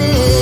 beni